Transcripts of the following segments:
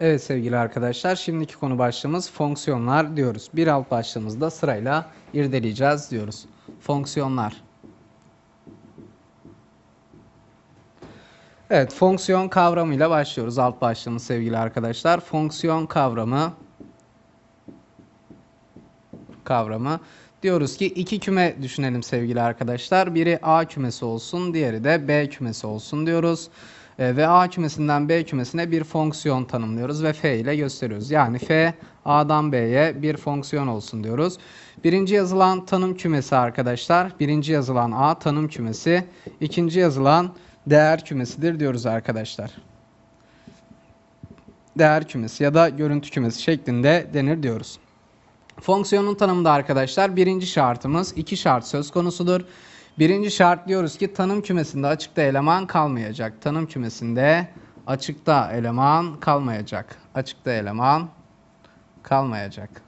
Evet sevgili arkadaşlar, şimdiki konu başlığımız fonksiyonlar diyoruz. Bir alt başlığımızda sırayla irdeleyeceğiz diyoruz. Fonksiyonlar. Evet, fonksiyon kavramıyla başlıyoruz alt başlığımız sevgili arkadaşlar. Fonksiyon kavramı kavramı diyoruz ki iki küme düşünelim sevgili arkadaşlar. Biri A kümesi olsun, diğeri de B kümesi olsun diyoruz. E, ve A kümesinden B kümesine bir fonksiyon tanımlıyoruz ve F ile gösteriyoruz. Yani F A'dan B'ye bir fonksiyon olsun diyoruz. Birinci yazılan tanım kümesi arkadaşlar. Birinci yazılan A tanım kümesi. ikinci yazılan değer kümesidir diyoruz arkadaşlar. Değer kümesi ya da görüntü kümesi şeklinde denir diyoruz. Fonksiyonun tanımında arkadaşlar birinci şartımız iki şart söz konusudur. Birinci şart diyoruz ki tanım kümesinde açıkta eleman kalmayacak. Tanım kümesinde açıkta eleman kalmayacak. Açıkta eleman kalmayacak.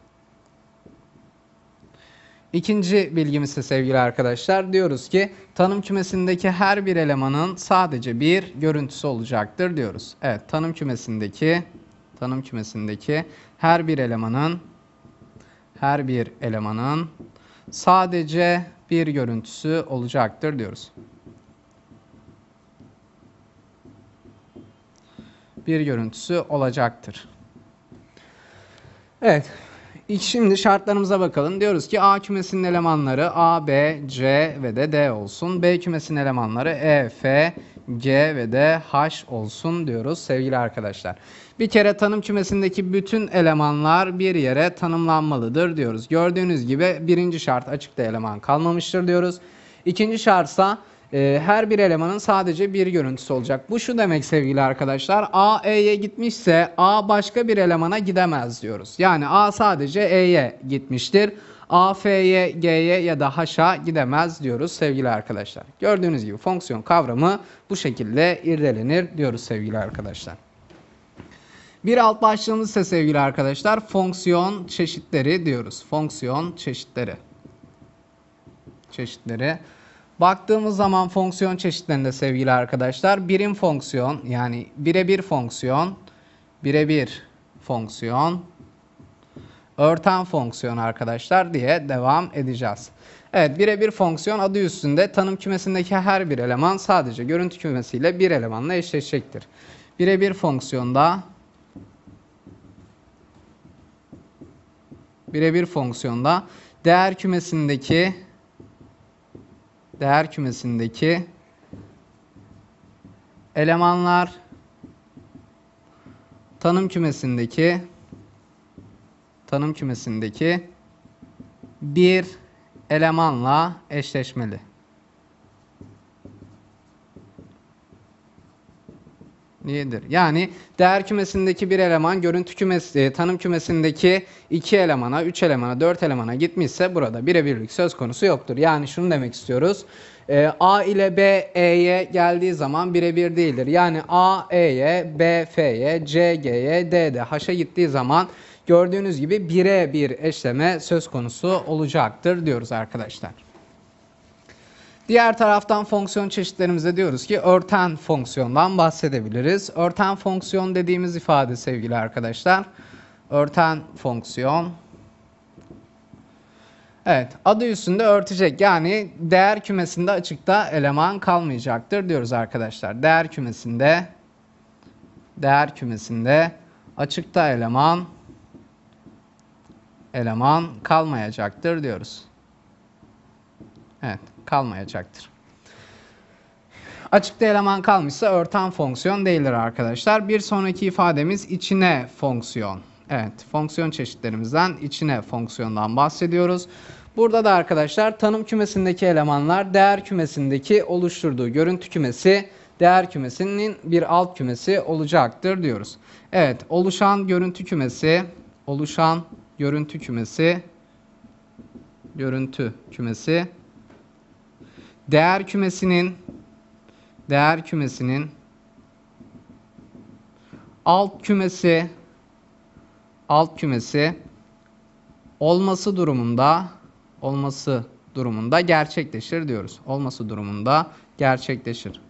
İkinci bilgimiz ise sevgili arkadaşlar diyoruz ki tanım kümesindeki her bir elemanın sadece bir görüntüsü olacaktır diyoruz. Evet tanım kümesindeki tanım kümesindeki her bir elemanın her bir elemanın sadece bir görüntüsü olacaktır diyoruz. Bir görüntüsü olacaktır. Evet. Şimdi şartlarımıza bakalım. Diyoruz ki A kümesinin elemanları A, B, C ve de D olsun. B kümesinin elemanları E, F, G ve de H olsun diyoruz sevgili arkadaşlar. Bir kere tanım kümesindeki bütün elemanlar bir yere tanımlanmalıdır diyoruz. Gördüğünüz gibi birinci şart açıkta eleman kalmamıştır diyoruz. İkinci şartsa e, her bir elemanın sadece bir görüntüsü olacak. Bu şu demek sevgili arkadaşlar. A E'ye gitmişse A başka bir elemana gidemez diyoruz. Yani A sadece E'ye gitmiştir. A, F'ye, G'ye ya da H'a gidemez diyoruz sevgili arkadaşlar. Gördüğünüz gibi fonksiyon kavramı bu şekilde irdelenir diyoruz sevgili arkadaşlar. Bir alt başlığımız ise sevgili arkadaşlar fonksiyon çeşitleri diyoruz. Fonksiyon çeşitleri. Çeşitleri. Baktığımız zaman fonksiyon çeşitlerinde sevgili arkadaşlar birim fonksiyon yani birebir fonksiyon, birebir fonksiyon, örten fonksiyon arkadaşlar diye devam edeceğiz. Evet birebir fonksiyon adı üstünde tanım kümesindeki her bir eleman sadece görüntü kümesiyle bir elemanla eşleşecektir. Birebir fonksiyonda birebir fonksiyonda değer kümesindeki değer kümesindeki elemanlar tanım kümesindeki tanım kümesindeki bir elemanla eşleşmeli. Niyedir? Yani değer kümesindeki bir eleman görüntü kümesi, e, tanım kümesindeki iki elemana, üç elemana, dört elemana gitmişse burada birebirlik söz konusu yoktur. Yani şunu demek istiyoruz. E, A ile B E'ye geldiği zaman birebir değildir. Yani A E'ye, B F'ye, C G'ye, D de H'a gittiği zaman gördüğünüz gibi bire bir eşleme söz konusu olacaktır diyoruz arkadaşlar. Diğer taraftan fonksiyon çeşitlerimize diyoruz ki örten fonksiyondan bahsedebiliriz. Örten fonksiyon dediğimiz ifade sevgili arkadaşlar. Örten fonksiyon. Evet adı üstünde örtecek yani değer kümesinde açıkta eleman kalmayacaktır diyoruz arkadaşlar. Değer kümesinde değer kümesinde açıkta eleman eleman kalmayacaktır diyoruz. Evet kalmayacaktır. Açıkta eleman kalmışsa örten fonksiyon değildir arkadaşlar. Bir sonraki ifademiz içine fonksiyon. Evet fonksiyon çeşitlerimizden içine fonksiyondan bahsediyoruz. Burada da arkadaşlar tanım kümesindeki elemanlar değer kümesindeki oluşturduğu görüntü kümesi değer kümesinin bir alt kümesi olacaktır diyoruz. Evet oluşan görüntü kümesi oluşan görüntü kümesi görüntü kümesi değer kümesinin değer kümesinin alt kümesi alt kümesi olması durumunda olması durumunda gerçekleşir diyoruz. Olması durumunda gerçekleşir.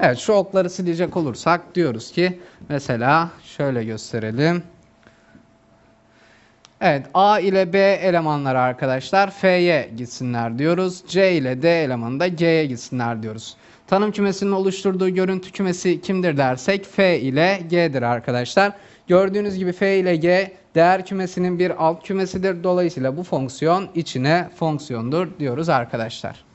Evet şu okları silecek olursak diyoruz ki mesela şöyle gösterelim. Evet A ile B elemanları arkadaşlar F'ye gitsinler diyoruz. C ile D elemanı da G'ye gitsinler diyoruz. Tanım kümesinin oluşturduğu görüntü kümesi kimdir dersek F ile G'dir arkadaşlar. Gördüğünüz gibi F ile G değer kümesinin bir alt kümesidir. Dolayısıyla bu fonksiyon içine fonksiyondur diyoruz arkadaşlar.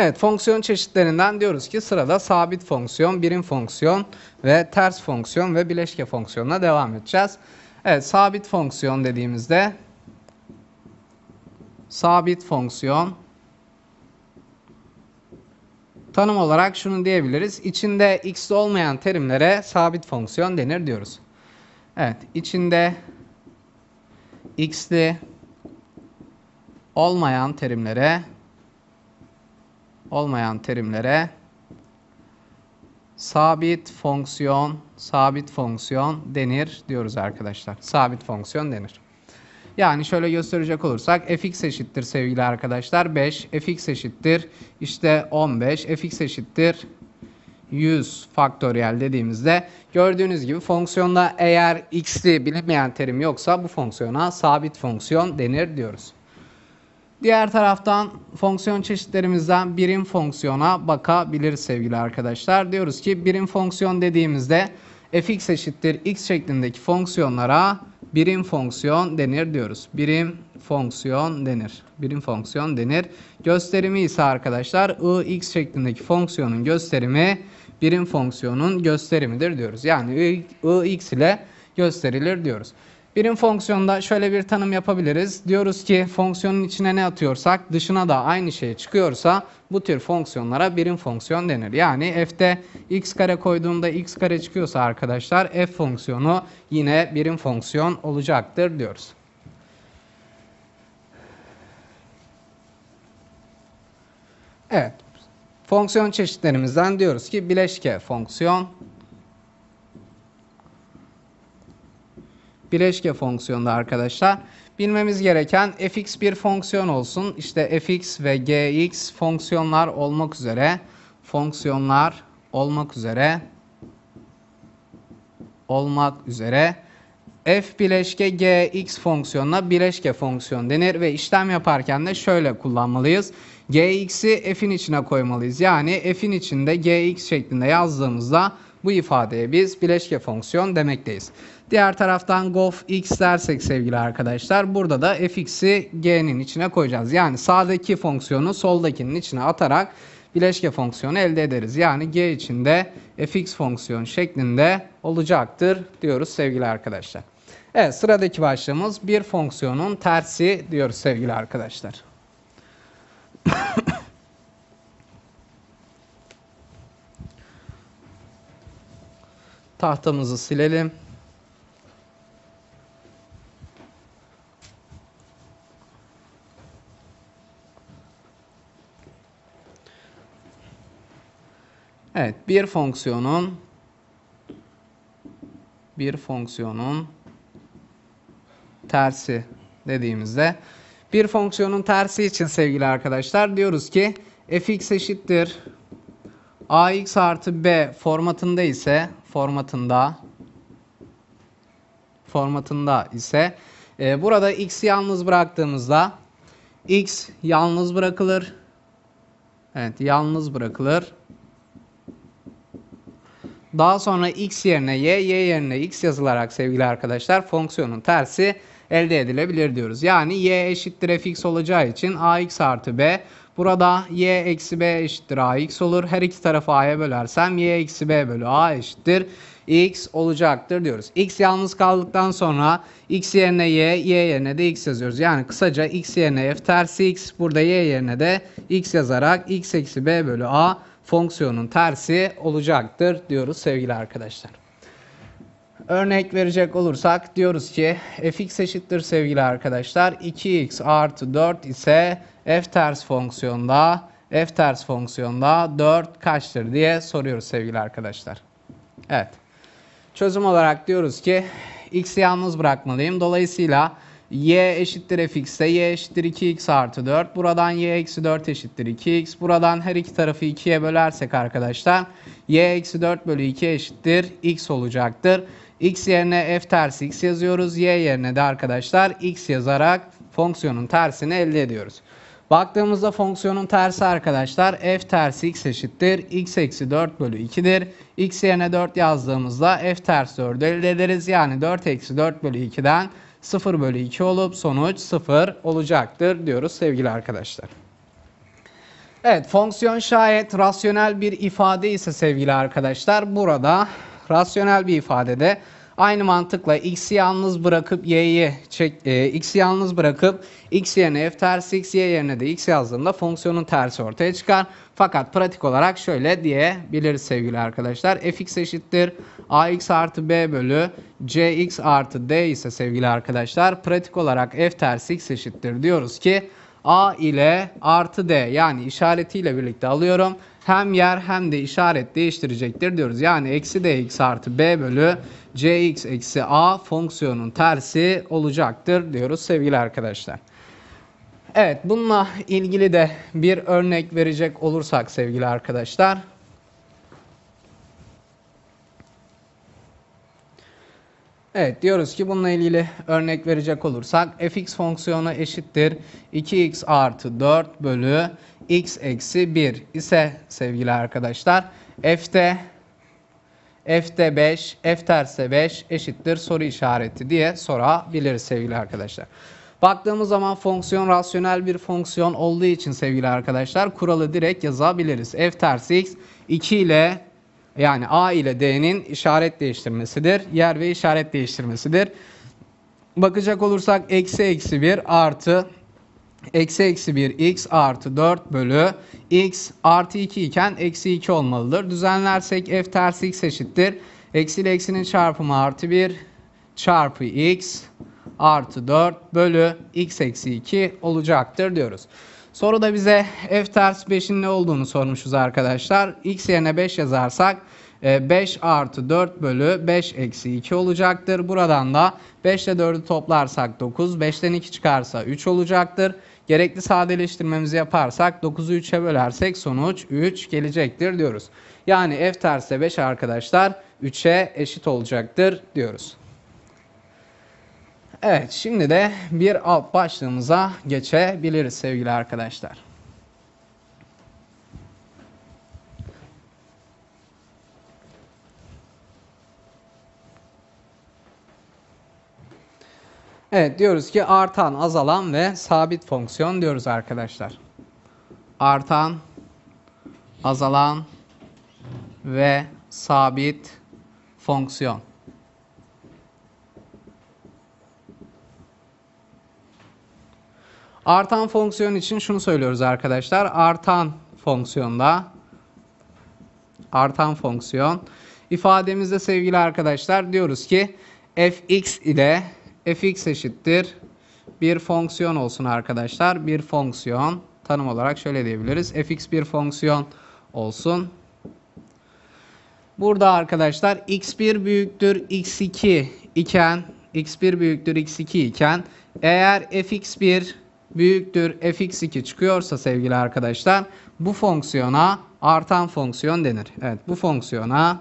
Evet, fonksiyon çeşitlerinden diyoruz ki sırada sabit fonksiyon, birim fonksiyon ve ters fonksiyon ve bileşke fonksiyonuna devam edeceğiz. Evet, sabit fonksiyon dediğimizde sabit fonksiyon tanım olarak şunu diyebiliriz. İçinde x'li olmayan terimlere sabit fonksiyon denir diyoruz. Evet, içinde x'li olmayan terimlere olmayan terimlere sabit fonksiyon, sabit fonksiyon denir diyoruz arkadaşlar. Sabit fonksiyon denir. Yani şöyle gösterecek olursak fx eşittir sevgili arkadaşlar 5, fx eşittir işte 15, fx eşittir 100 faktöriyel dediğimizde gördüğünüz gibi fonksiyonda eğer x'li bilinmeyen terim yoksa bu fonksiyona sabit fonksiyon denir diyoruz. Diğer taraftan fonksiyon çeşitlerimizden birim fonksiyona bakabiliriz sevgili arkadaşlar. Diyoruz ki birim fonksiyon dediğimizde fx eşittir x şeklindeki fonksiyonlara birim fonksiyon denir diyoruz. Birim fonksiyon denir. Birim fonksiyon denir. Gösterimi ise arkadaşlar i x şeklindeki fonksiyonun gösterimi birim fonksiyonun gösterimidir diyoruz. Yani i x ile gösterilir diyoruz. Birim fonksiyonda şöyle bir tanım yapabiliriz. Diyoruz ki fonksiyonun içine ne atıyorsak dışına da aynı şey çıkıyorsa bu tür fonksiyonlara birim fonksiyon denir. Yani f'te x kare koyduğumda x kare çıkıyorsa arkadaşlar f fonksiyonu yine birim fonksiyon olacaktır diyoruz. Evet. Fonksiyon çeşitlerimizden diyoruz ki bileşke fonksiyon, bileşke fonksiyonda arkadaşlar. Bilmemiz gereken fx bir fonksiyon olsun. İşte fx ve gx fonksiyonlar olmak üzere fonksiyonlar olmak üzere olmak üzere f bileşke gx fonksiyonuna bileşke fonksiyon denir ve işlem yaparken de şöyle kullanmalıyız. gx'i f'in içine koymalıyız. Yani f'in içinde gx şeklinde yazdığımızda bu ifadeye biz bileşke fonksiyon demekteyiz. Diğer taraftan gof x dersek sevgili arkadaşlar burada da fx'i g'nin içine koyacağız. Yani sağdaki fonksiyonu soldakinin içine atarak bileşke fonksiyonu elde ederiz. Yani g içinde fx fonksiyon şeklinde olacaktır diyoruz sevgili arkadaşlar. Evet sıradaki başlığımız bir fonksiyonun tersi diyoruz sevgili arkadaşlar. Tahtamızı silelim. Evet, bir fonksiyonun bir fonksiyonun tersi dediğimizde bir fonksiyonun tersi için sevgili arkadaşlar diyoruz ki fx eşittir ax artı b formatında ise formatında formatında ise e, burada x'i yalnız bıraktığımızda x yalnız bırakılır. Evet, yalnız bırakılır. Daha sonra x yerine y, y yerine x yazılarak sevgili arkadaşlar fonksiyonun tersi elde edilebilir diyoruz. Yani y eşittir fx olacağı için ax artı b. Burada y eksi b eşittir ax olur. Her iki tarafı a'ya bölersem y eksi b bölü a eşittir x olacaktır diyoruz. x yalnız kaldıktan sonra x yerine y, y yerine de x yazıyoruz. Yani kısaca x yerine f tersi x, burada y yerine de x yazarak x eksi b bölü a fonksiyonun tersi olacaktır diyoruz sevgili arkadaşlar. Örnek verecek olursak diyoruz ki fx eşittir sevgili arkadaşlar 2x artı 4 ise f ters fonksiyonda f ters fonksiyonda 4 kaçtır diye soruyoruz sevgili arkadaşlar. Evet. Çözüm olarak diyoruz ki x'i yalnız bırakmalıyım. Dolayısıyla y eşittir fx ise y eşittir 2x artı 4. Buradan y eksi 4 eşittir 2x. Buradan her iki tarafı 2'ye bölersek arkadaşlar y eksi 4 bölü 2 eşittir x olacaktır. x yerine f ters x yazıyoruz. y yerine de arkadaşlar x yazarak fonksiyonun tersini elde ediyoruz. Baktığımızda fonksiyonun tersi arkadaşlar f ters x eşittir x eksi 4 bölü 2'dir. x yerine 4 yazdığımızda f ters 4'ü elde ederiz. Yani 4 eksi 4 bölü 2'den 0 bölü 2 olup sonuç 0 olacaktır diyoruz sevgili arkadaşlar. Evet fonksiyon şayet rasyonel bir ifade ise sevgili arkadaşlar burada rasyonel bir ifadede aynı mantıkla x'i yalnız bırakıp y'yi çek e, x'i yalnız bırakıp x yerine f ters x y yerine de x yazdığımda fonksiyonun tersi ortaya çıkar. Fakat pratik olarak şöyle diyebiliriz sevgili arkadaşlar. fx eşittir ax artı b bölü cx artı d ise sevgili arkadaşlar pratik olarak f ters x eşittir diyoruz ki a ile artı d yani işaretiyle birlikte alıyorum. Hem yer hem de işaret değiştirecektir diyoruz. Yani eksi dx artı b bölü cx eksi a fonksiyonun tersi olacaktır diyoruz sevgili arkadaşlar. Evet bununla ilgili de bir örnek verecek olursak sevgili arkadaşlar. Evet diyoruz ki bununla ilgili örnek verecek olursak fx fonksiyonu eşittir 2x artı 4 bölü x eksi 1 ise sevgili arkadaşlar f'te f'te 5 f terse 5 eşittir soru işareti diye sorabiliriz sevgili arkadaşlar. Baktığımız zaman fonksiyon rasyonel bir fonksiyon olduğu için sevgili arkadaşlar kuralı direkt yazabiliriz. f ters x 2 ile yani a ile d'nin işaret değiştirmesidir. Yer ve işaret değiştirmesidir. Bakacak olursak eksi eksi 1 artı eksi eksi 1 x artı 4 bölü x artı 2 iken eksi 2 olmalıdır. Düzenlersek f ters x eşittir. Eksi ile eksinin çarpımı artı 1 çarpı x artı 4 bölü x eksi 2 olacaktır diyoruz. Soruda bize f ters 5'in ne olduğunu sormuşuz arkadaşlar. x yerine 5 yazarsak 5 e, artı 4 bölü 5 eksi 2 olacaktır. Buradan da 5 ile 4'ü toplarsak 9, 5'ten 2 çıkarsa 3 olacaktır. Gerekli sadeleştirmemizi yaparsak 9'u 3'e bölersek sonuç 3 gelecektir diyoruz. Yani f terse 5 arkadaşlar 3'e eşit olacaktır diyoruz. Evet şimdi de bir alt başlığımıza geçebiliriz sevgili arkadaşlar. Evet diyoruz ki artan, azalan ve sabit fonksiyon diyoruz arkadaşlar. Artan, azalan ve sabit fonksiyon. Artan fonksiyon için şunu söylüyoruz arkadaşlar. Artan fonksiyonda artan fonksiyon ifademizde sevgili arkadaşlar diyoruz ki fx ile fx eşittir bir fonksiyon olsun arkadaşlar. Bir fonksiyon tanım olarak şöyle diyebiliriz. fx bir fonksiyon olsun. Burada arkadaşlar x1 büyüktür x2 iken x1 büyüktür x2 iken eğer fx1 büyüktür fx2 çıkıyorsa sevgili arkadaşlar bu fonksiyona artan fonksiyon denir. Evet bu fonksiyona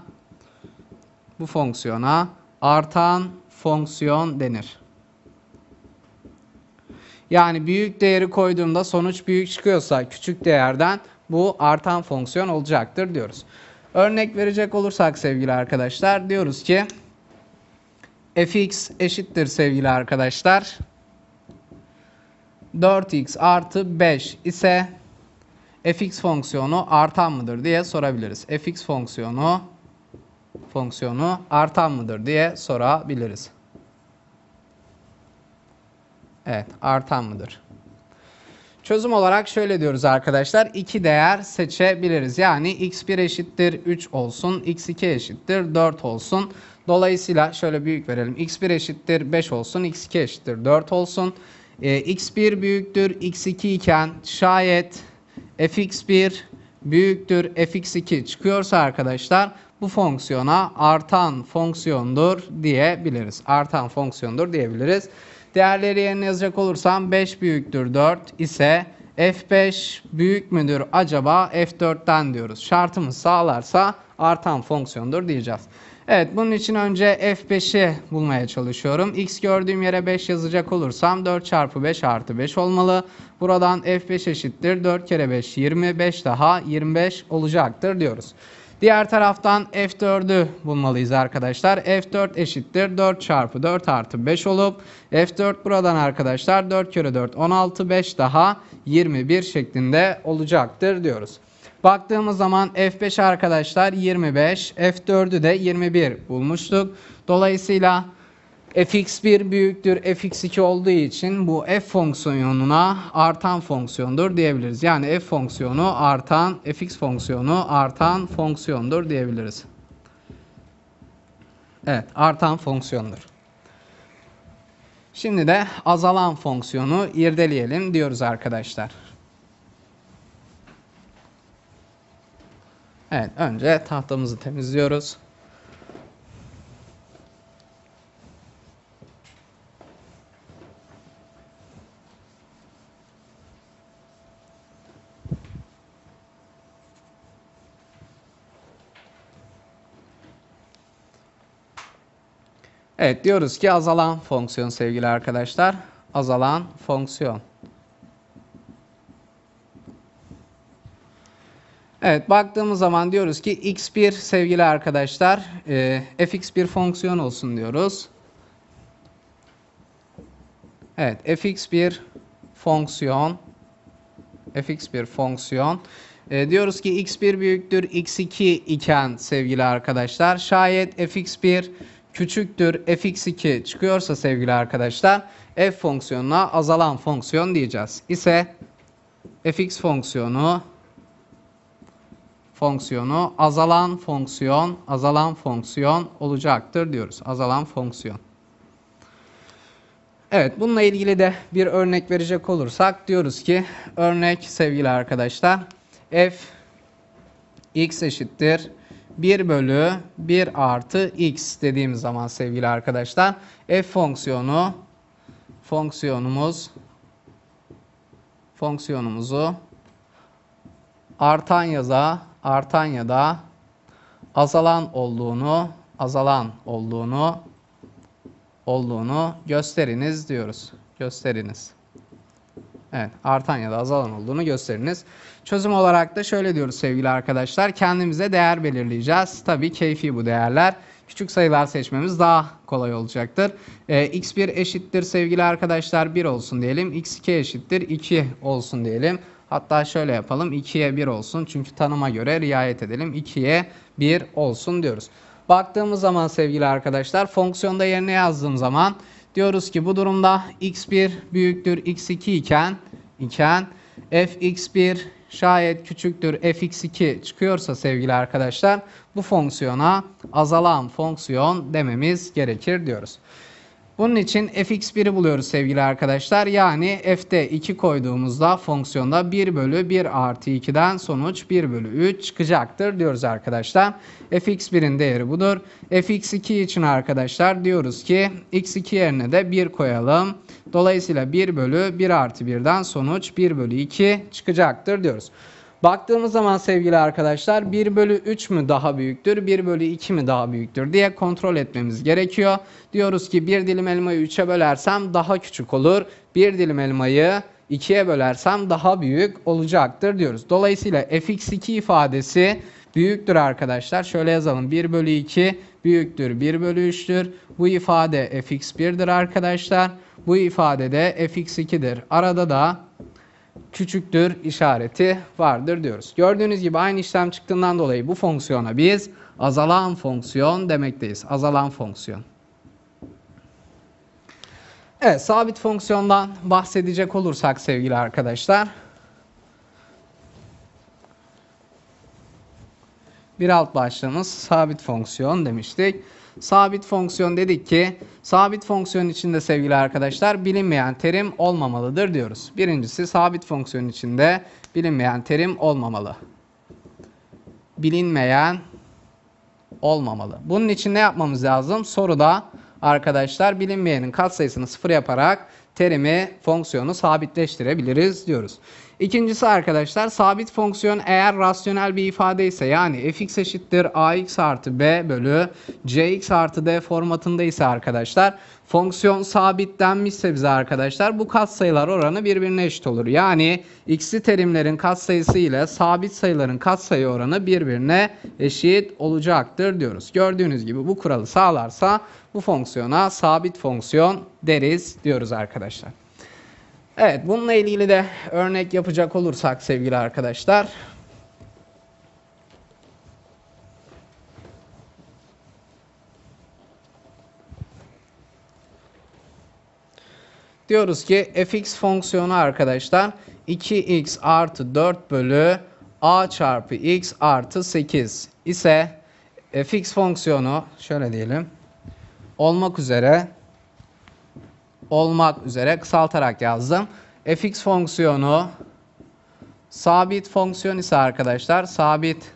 bu fonksiyona artan fonksiyon denir. Yani büyük değeri koyduğumda sonuç büyük çıkıyorsa küçük değerden bu artan fonksiyon olacaktır diyoruz. Örnek verecek olursak sevgili arkadaşlar diyoruz ki fx eşittir sevgili arkadaşlar 4x artı 5 ise fx fonksiyonu artan mıdır diye sorabiliriz. fx fonksiyonu fonksiyonu artan mıdır diye sorabiliriz. Evet, artan mıdır? Çözüm olarak şöyle diyoruz arkadaşlar. iki değer seçebiliriz. Yani x1 eşittir 3 olsun, x2 eşittir 4 olsun. Dolayısıyla şöyle büyük verelim. x1 eşittir 5 olsun, x2 eşittir 4 olsun. E, x1 büyüktür x2 iken şayet fx1 büyüktür fx2 çıkıyorsa arkadaşlar bu fonksiyona artan fonksiyondur diyebiliriz. Artan fonksiyondur diyebiliriz. Değerleri yerine yazacak olursam 5 büyüktür 4 ise f5 büyük müdür acaba f4'ten diyoruz. Şartımız sağlarsa artan fonksiyondur diyeceğiz. Evet bunun için önce f5'i bulmaya çalışıyorum. x gördüğüm yere 5 yazacak olursam 4 çarpı 5 artı 5 olmalı. Buradan f5 eşittir 4 kere 5 25 daha 25 olacaktır diyoruz. Diğer taraftan f4'ü bulmalıyız arkadaşlar. f4 eşittir 4 çarpı 4 artı 5 olup f4 buradan arkadaşlar 4 kere 4 16 5 daha 21 şeklinde olacaktır diyoruz. Baktığımız zaman F5 arkadaşlar 25, F4'ü de 21 bulmuştuk. Dolayısıyla fx1 büyüktür fx2 olduğu için bu f fonksiyonuna artan fonksiyondur diyebiliriz. Yani f fonksiyonu artan, fx fonksiyonu artan fonksiyondur diyebiliriz. Evet, artan fonksiyondur. Şimdi de azalan fonksiyonu irdeleyelim diyoruz arkadaşlar. Evet, önce tahtamızı temizliyoruz. Evet diyoruz ki azalan fonksiyon sevgili arkadaşlar. Azalan fonksiyon. Evet baktığımız zaman diyoruz ki x1 sevgili arkadaşlar e, fx bir fonksiyon olsun diyoruz. Evet fx bir fonksiyon fx bir fonksiyon. E, diyoruz ki x1 büyüktür x2 iken sevgili arkadaşlar şayet fx1 küçüktür fx2 çıkıyorsa sevgili arkadaşlar f fonksiyonuna azalan fonksiyon diyeceğiz. İse fx fonksiyonu fonksiyonu azalan fonksiyon, azalan fonksiyon olacaktır diyoruz. Azalan fonksiyon. Evet, bununla ilgili de bir örnek verecek olursak diyoruz ki örnek sevgili arkadaşlar f x eşittir 1 bölü 1 artı x dediğimiz zaman sevgili arkadaşlar f fonksiyonu fonksiyonumuz fonksiyonumuzu artan yaza artan ya da azalan olduğunu azalan olduğunu olduğunu gösteriniz diyoruz. Gösteriniz. Evet, artan ya da azalan olduğunu gösteriniz. Çözüm olarak da şöyle diyoruz sevgili arkadaşlar. Kendimize değer belirleyeceğiz. Tabii keyfi bu değerler. Küçük sayılar seçmemiz daha kolay olacaktır. Ee, x1 eşittir sevgili arkadaşlar 1 olsun diyelim. x2 eşittir 2 olsun diyelim. Hatta şöyle yapalım. 2'ye 1 olsun. Çünkü tanıma göre riayet edelim. 2'ye 1 olsun diyoruz. Baktığımız zaman sevgili arkadaşlar fonksiyonda yerine yazdığım zaman diyoruz ki bu durumda x1 büyüktür x2 iken iken fx1 şayet küçüktür fx2 çıkıyorsa sevgili arkadaşlar bu fonksiyona azalan fonksiyon dememiz gerekir diyoruz. Bunun için fx1'i buluyoruz sevgili arkadaşlar. Yani f'te 2 koyduğumuzda fonksiyonda 1 bölü 1 artı 2'den sonuç 1 bölü 3 çıkacaktır diyoruz arkadaşlar. fx1'in değeri budur. fx2 için arkadaşlar diyoruz ki x2 yerine de 1 koyalım. Dolayısıyla 1 bölü 1 artı 1'den sonuç 1 bölü 2 çıkacaktır diyoruz. Baktığımız zaman sevgili arkadaşlar 1 bölü 3 mü daha büyüktür 1 bölü 2 mi daha büyüktür diye kontrol etmemiz gerekiyor. Diyoruz ki bir dilim elmayı 3'e bölersem daha küçük olur. Bir dilim elmayı 2'ye bölersem daha büyük olacaktır diyoruz. Dolayısıyla fx2 ifadesi büyüktür arkadaşlar. Şöyle yazalım 1 bölü 2 büyüktür 1 bölü 3'tür. Bu ifade fx1'dir arkadaşlar. Bu ifade de fx2'dir. Arada da küçüktür işareti vardır diyoruz. Gördüğünüz gibi aynı işlem çıktığından dolayı bu fonksiyona biz azalan fonksiyon demekteyiz. Azalan fonksiyon. Evet, sabit fonksiyondan bahsedecek olursak sevgili arkadaşlar. Bir alt başlığımız sabit fonksiyon demiştik. Sabit fonksiyon dedik ki sabit fonksiyon içinde sevgili arkadaşlar bilinmeyen terim olmamalıdır diyoruz. Birincisi sabit fonksiyon içinde bilinmeyen terim olmamalı. Bilinmeyen olmamalı. Bunun için ne yapmamız lazım? Soruda arkadaşlar bilinmeyenin katsayısını sıfır yaparak terimi, fonksiyonu sabitleştirebiliriz diyoruz. İkincisi arkadaşlar sabit fonksiyon eğer rasyonel bir ifade ise yani fx eşittir ax artı b bölü cx artı d formatında ise arkadaşlar fonksiyon sabitlenmişse bize arkadaşlar bu katsayılar oranı birbirine eşit olur. Yani x'li terimlerin katsayısı ile sabit sayıların katsayı oranı birbirine eşit olacaktır diyoruz. Gördüğünüz gibi bu kuralı sağlarsa bu fonksiyona sabit fonksiyon deriz diyoruz arkadaşlar. Evet bununla ilgili de örnek yapacak olursak sevgili arkadaşlar. Diyoruz ki fx fonksiyonu arkadaşlar 2x artı 4 bölü a çarpı x artı 8 ise fx fonksiyonu şöyle diyelim olmak üzere olmak üzere kısaltarak yazdım. fx fonksiyonu sabit fonksiyon ise arkadaşlar sabit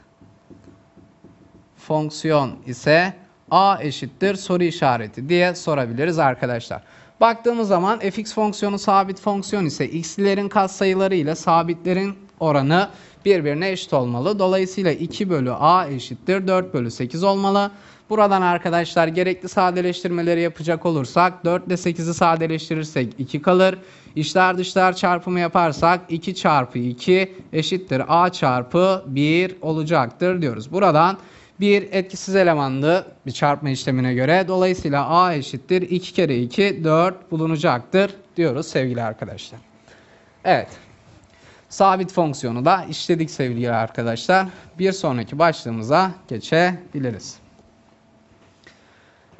fonksiyon ise a eşittir soru işareti diye sorabiliriz arkadaşlar. Baktığımız zaman fx fonksiyonu sabit fonksiyon ise x'lerin katsayıları ile sabitlerin oranı birbirine eşit olmalı. Dolayısıyla 2 bölü a eşittir 4 bölü 8 olmalı. Buradan arkadaşlar gerekli sadeleştirmeleri yapacak olursak 4 ile 8'i sadeleştirirsek 2 kalır. İçler dışlar çarpımı yaparsak 2 çarpı 2 eşittir a çarpı 1 olacaktır diyoruz. Buradan bir etkisiz elemanlı bir çarpma işlemine göre. Dolayısıyla a eşittir 2 kere 2 4 bulunacaktır diyoruz sevgili arkadaşlar. Evet. Sabit fonksiyonu da işledik sevgili arkadaşlar. Bir sonraki başlığımıza geçebiliriz.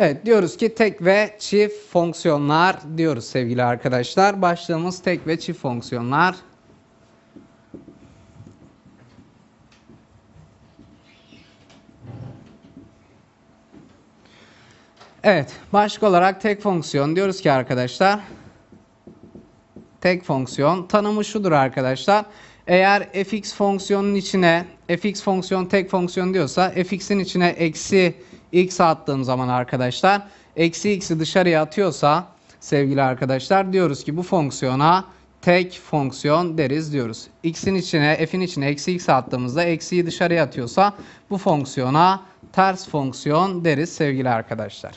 Evet diyoruz ki tek ve çift fonksiyonlar diyoruz sevgili arkadaşlar. Başlığımız tek ve çift fonksiyonlar. Evet başka olarak tek fonksiyon diyoruz ki arkadaşlar. Tek fonksiyon tanımı şudur arkadaşlar. Eğer fx fonksiyonun içine fx fonksiyon tek fonksiyon diyorsa fx'in içine eksi x attığım zaman arkadaşlar eksi x'i dışarıya atıyorsa sevgili arkadaşlar diyoruz ki bu fonksiyona tek fonksiyon deriz diyoruz. x'in içine f'in içine eksi x attığımızda eksiyi dışarıya atıyorsa bu fonksiyona ters fonksiyon deriz sevgili arkadaşlar.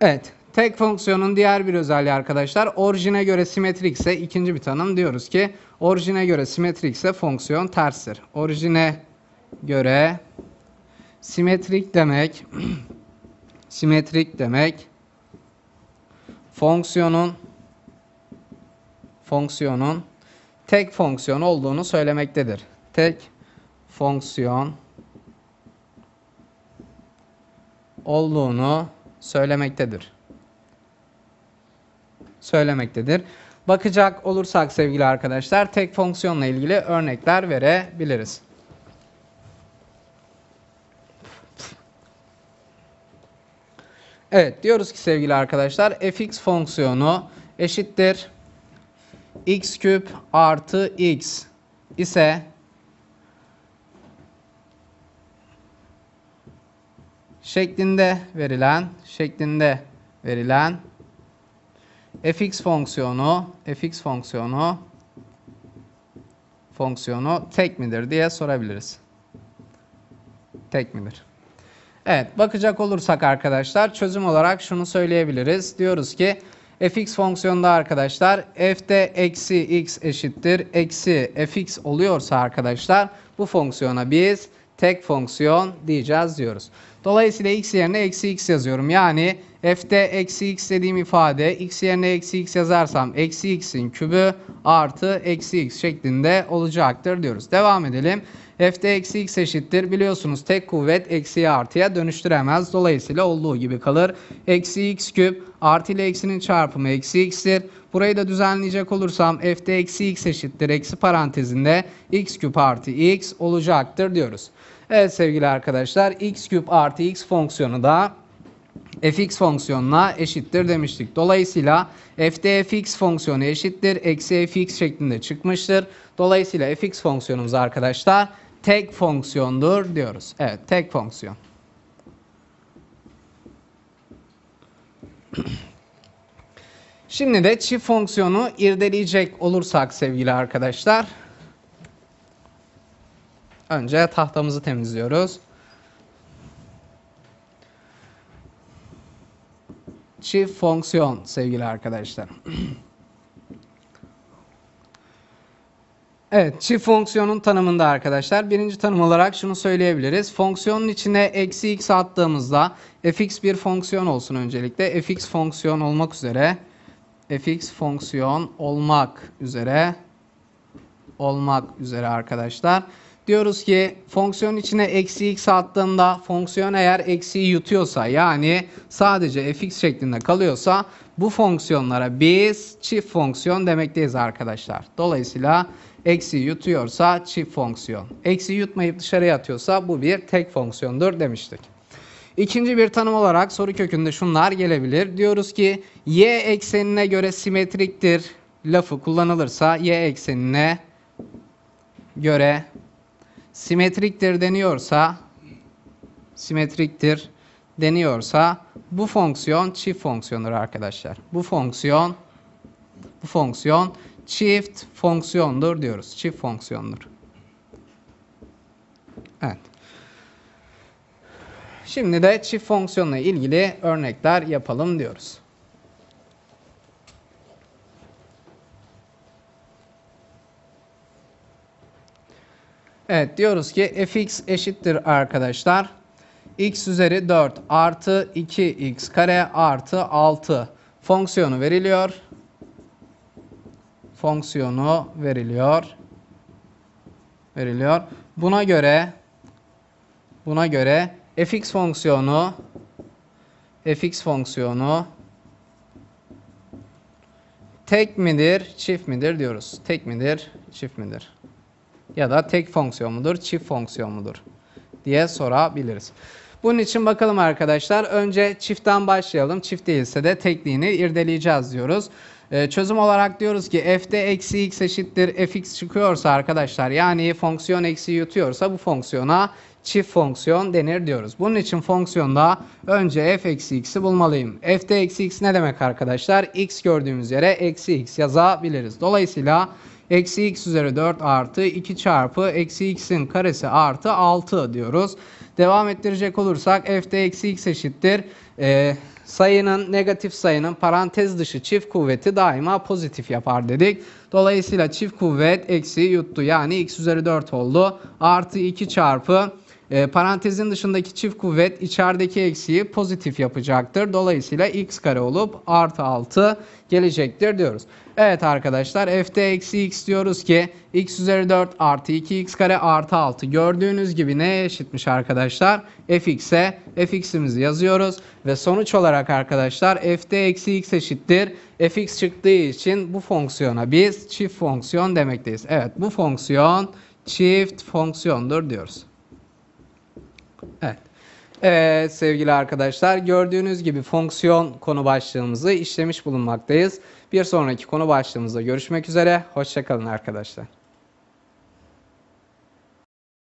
Evet tek fonksiyonun diğer bir özelliği arkadaşlar orijine göre simetrik ise ikinci bir tanım diyoruz ki orijine göre simetrik ise fonksiyon terstir. Orijine göre Simetrik demek simetrik demek fonksiyonun fonksiyonun tek fonksiyon olduğunu söylemektedir. Tek fonksiyon olduğunu söylemektedir. Söylemektedir. Bakacak olursak sevgili arkadaşlar tek fonksiyonla ilgili örnekler verebiliriz. Evet diyoruz ki sevgili arkadaşlar fx fonksiyonu eşittir x küp artı x ise şeklinde verilen şeklinde verilen fx fonksiyonu fx fonksiyonu fonksiyonu tek midir diye sorabiliriz. Tek midir? Evet bakacak olursak arkadaşlar çözüm olarak şunu söyleyebiliriz. Diyoruz ki fx fonksiyonunda arkadaşlar f'de eksi x eşittir eksi fx oluyorsa arkadaşlar bu fonksiyona biz tek fonksiyon diyeceğiz diyoruz. Dolayısıyla x yerine eksi x yazıyorum. Yani f'de eksi x dediğim ifade x yerine eksi x yazarsam eksi x'in kübü artı eksi x şeklinde olacaktır diyoruz. Devam edelim f'de eksi x eşittir. Biliyorsunuz tek kuvvet eksiye artıya dönüştüremez. Dolayısıyla olduğu gibi kalır. Eksi x küp artı ile eksinin çarpımı eksi x'tir. Burayı da düzenleyecek olursam f'de eksi x eşittir. Eksi parantezinde x küp artı x olacaktır diyoruz. Evet sevgili arkadaşlar x küp artı x fonksiyonu da fx fonksiyonuna eşittir demiştik. Dolayısıyla f'de fx fonksiyonu eşittir. Eksi fx şeklinde çıkmıştır. Dolayısıyla fx fonksiyonumuz arkadaşlar tek fonksiyondur diyoruz. Evet tek fonksiyon. Şimdi de çift fonksiyonu irdeleyecek olursak sevgili arkadaşlar. Önce tahtamızı temizliyoruz. Çift fonksiyon sevgili arkadaşlar. Evet, çift fonksiyonun tanımında arkadaşlar birinci tanım olarak şunu söyleyebiliriz. Fonksiyonun içine eksi x attığımızda fx bir fonksiyon olsun öncelikle. fx fonksiyon olmak üzere fx fonksiyon olmak üzere olmak üzere arkadaşlar. Diyoruz ki fonksiyon içine eksi x attığımda fonksiyon eğer eksiyi yutuyorsa yani sadece fx şeklinde kalıyorsa bu fonksiyonlara biz çift fonksiyon demekteyiz arkadaşlar. Dolayısıyla eksi yutuyorsa çift fonksiyon. Eksi yutmayıp dışarıya atıyorsa bu bir tek fonksiyondur demiştik. İkinci bir tanım olarak soru kökünde şunlar gelebilir. Diyoruz ki y eksenine göre simetriktir lafı kullanılırsa y eksenine göre simetriktir deniyorsa simetriktir deniyorsa bu fonksiyon çift fonksiyondur arkadaşlar. Bu fonksiyon bu fonksiyon çift fonksiyondur diyoruz. Çift fonksiyondur. Evet. Şimdi de çift fonksiyonla ilgili örnekler yapalım diyoruz. Evet diyoruz ki fx eşittir arkadaşlar. x üzeri 4 artı 2x kare artı 6 fonksiyonu veriliyor. Fonksiyonu veriliyor. Veriliyor. Buna göre buna göre fx fonksiyonu fx fonksiyonu tek midir, çift midir diyoruz. Tek midir, çift midir? Ya da tek fonksiyon mudur, çift fonksiyon mudur diye sorabiliriz. Bunun için bakalım arkadaşlar. Önce çiftten başlayalım. Çift değilse de tekliğini irdeleyeceğiz diyoruz. Ee, çözüm olarak diyoruz ki f'de eksi x eşittir fx çıkıyorsa arkadaşlar yani fonksiyon eksi yutuyorsa bu fonksiyona çift fonksiyon denir diyoruz. Bunun için fonksiyonda önce f eksi x'i bulmalıyım. f'de eksi x ne demek arkadaşlar? x gördüğümüz yere eksi x yazabiliriz. Dolayısıyla eksi x üzeri 4 artı 2 çarpı eksi x'in karesi artı 6 diyoruz. Devam ettirecek olursak f'de eksi x eşittir. Ee, sayının negatif sayının parantez dışı çift kuvveti daima pozitif yapar dedik. Dolayısıyla çift kuvvet eksi yuttu yani x üzeri 4 oldu. Artı 2 çarpı e, parantezin dışındaki çift kuvvet içerideki eksiği pozitif yapacaktır. Dolayısıyla x kare olup artı 6 gelecektir diyoruz. Evet arkadaşlar f'de eksi x diyoruz ki x üzeri 4 artı 2x kare artı 6 gördüğünüz gibi neye eşitmiş arkadaşlar? fx'e fx'imizi yazıyoruz ve sonuç olarak arkadaşlar f'de eksi x eşittir fx çıktığı için bu fonksiyona biz çift fonksiyon demekteyiz. Evet bu fonksiyon çift fonksiyondur diyoruz. Evet. Evet sevgili arkadaşlar gördüğünüz gibi fonksiyon konu başlığımızı işlemiş bulunmaktayız. Bir sonraki konu başlığımızda görüşmek üzere. Hoşçakalın arkadaşlar.